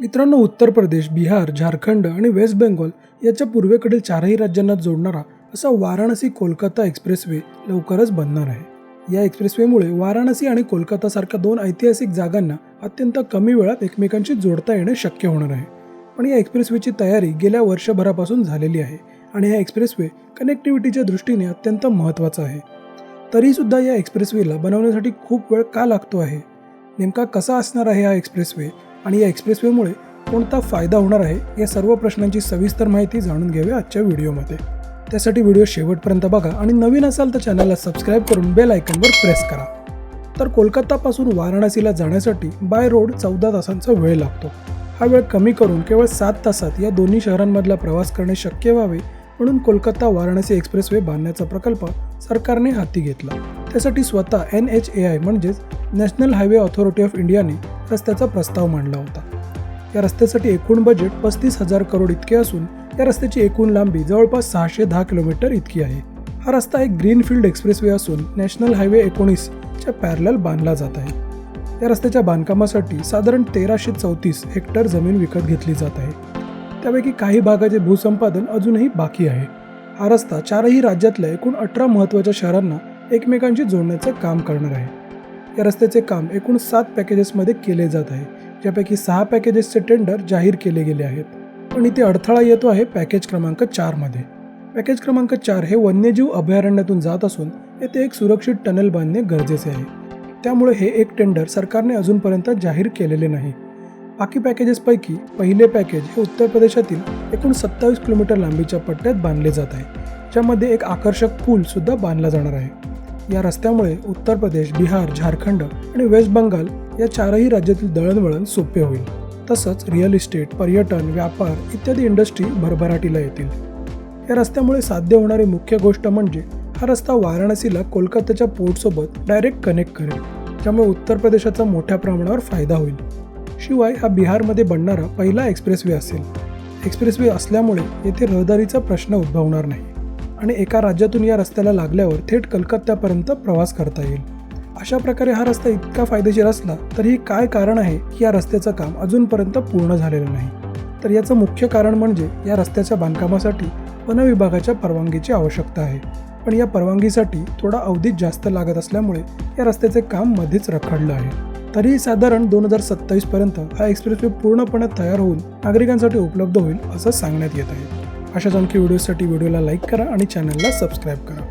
मित्रांनो उत्तर प्रदेश बिहार झारखंड आणि waste Bengal याच्या पूर्वेकडील चारही राज्यांना जोडणारा असा वाराणसी कोलकाता एक्सप्रेसवे लवकरच बनणार आहे. या एक्सप्रेसवेमुळे वाराणसी आणि कोलकातासारख्या दोन ऐतिहासिक जागांना अत्यंत कमी वेळात एकमेकांशी जोडता येणे शक्य होणार आहे. पण या एक्सप्रेसवेची तयारी गेल्या वर्षभरापासून झालेली आहे आणि हा एक्सप्रेसवे कनेक्टिव्हिटीच्या दृष्टीने अत्यंत महत्त्वाचा आहे. तरीसुद्धा या एक्सप्रेसवेला बनवण्यासाठी खूप वेळ का लागतो आहे? नेमका कसा असणार आहे हा एक्सप्रेसवे? आणि या एक्सप्रेसवेमुळे कोणता फायदा होणार आहे या सर्व प्रश्नांची सविस्तर माहिती जाणून घेऊया आजच्या व्हिडिओमध्ये. त्यासाठी व्हिडिओ शेवटपर्यंत बघा आणि नवीन असाल तर चॅनलला सबस्क्राईब करून बेल आयकनवर प्रेस करा. तर कोलकातापासून वाराणसीला जाण्यासाठी बाय रोड चौदा तासांचा वेळ लागतो. हा वेळ कमी करून केवळ सात तासात या दोन्ही शहरांमधला प्रवास करणे शक्य व्हावे म्हणून कोलकाता वाराणसी एक्सप्रेसवे बांधण्याचा प्रकल्प सरकारने हाती घेतला. त्यासाठी स्वतः एन एच ए आय म्हणजेच नॅशनल हायवे ऑथॉरिटी ऑफ इंडियाने रस्त्याचा प्रस्ताव मांडला होता. या रस्त्यासाठी एकूण बजेट पस्तीस हजार करोड इतके असून या रस्त्याची एकूण लांबी जवळपास सहाशे दहा किलोमीटर इतकी आहे. हा रस्ता एक ग्रीनफील्ड एक्सप्रेसवे असून नॅशनल हायवे एकोणीसच्या पॅरल बांधला जात आहे. या रस्त्याच्या बांधकामासाठी साधारण तेराशे चौतीस हेक्टर जमीन विकत घेतली जात आहे. त्यापैकी काही भागाचे भूसंपादन अजूनही बाकी आहे. हा रस्ता चारही राज्यातल्या एकूण अठरा महत्त्वाच्या शहरांना एकमेकांशी जोडण्याचं काम करणार आहे. या रस्त्याचे काम एकूण सात पॅकेजेसमध्ये केले जात आहे. ज्यापैकी सहा पॅकेजेसचे टेंडर जाहीर केले गेले आहेत. पण इथे अडथळा येतो आहे पॅकेज क्रमांक चारमध्ये पॅकेज क्रमांक चार हे वन्यजीव अभयारण्यातून जात असून येथे एक सुरक्षित टनल बांधणे गरजेचे आहे. त्यामुळे हे एक टेंडर सरकारने अजूनपर्यंत जाहीर केलेले नाही. बाकी पॅकेजेसपैकी पहिले पॅकेज हे उत्तर प्रदेशातील एकूण सत्तावीस किलोमीटर लांबीच्या पट्ट्यात बांधले जात आहे. ज्यामध्ये एक आकर्षक पूल सुद्धा बांधला जाणार आहे. या रस्त्यामुळे उत्तर प्रदेश बिहार झारखंड आणि वेस्ट बंगाल या चारही राज्यातील दळणवळण सोपे होईल. तसंच रिअल इस्टेट पर्यटन व्यापार इत्यादी इंडस्ट्री भरभराटीला येतील. या रस्त्यामुळे साध्य होणारी मुख्य गोष्ट म्हणजे हा रस्ता वाराणसीला कोलकात्याच्या पोर्टसोबत डायरेक्ट कनेक्ट करेल त्यामुळे उत्तर प्रदेशाचा मोठ्या प्रमाणावर फायदा होईल. शिवाय हा बिहारमध्ये बनणारा पहिला एक्सप्रेसवे असेल. एक्सप्रेसवे असल्यामुळे येथे रहदारीचा प्रश्न उद्भवणार नाही. आणि एका राज्यातून या रस्त्याला लागल्यावर थेट कलकत्त्यापर्यंत प्रवास करता येईल. अशा प्रकारे हा रस्ता इतका फायदेशीर असला तरीही काय कारण आहे की या रस्त्याचं काम अजूनपर्यंत पूर्ण झालेलं नाही? तर याचं मुख्य कारण म्हणजे या रस्त्याच्या बांधकामासाठी वनविभागाच्या परवानगीची आवश्यकता आहे. पण या परवानगीसाठी थोडा अवधीत जास्त लागत असल्यामुळे या रस्त्याचे काम मध्येच रखडलं आहे. तरीही साधारण दोन हजार सत्तावीसपर्यंत हा एक्सप्रेसवे पूर्णपणे तयार होऊन नागरिकांसाठी उपलब्ध होईल असं सांगण्यात येत आहे. अशाच आणखी व्हिडिओसाठी व्हिडिओला लाईक करा आणि चॅनलला सबस्क्राईब करा.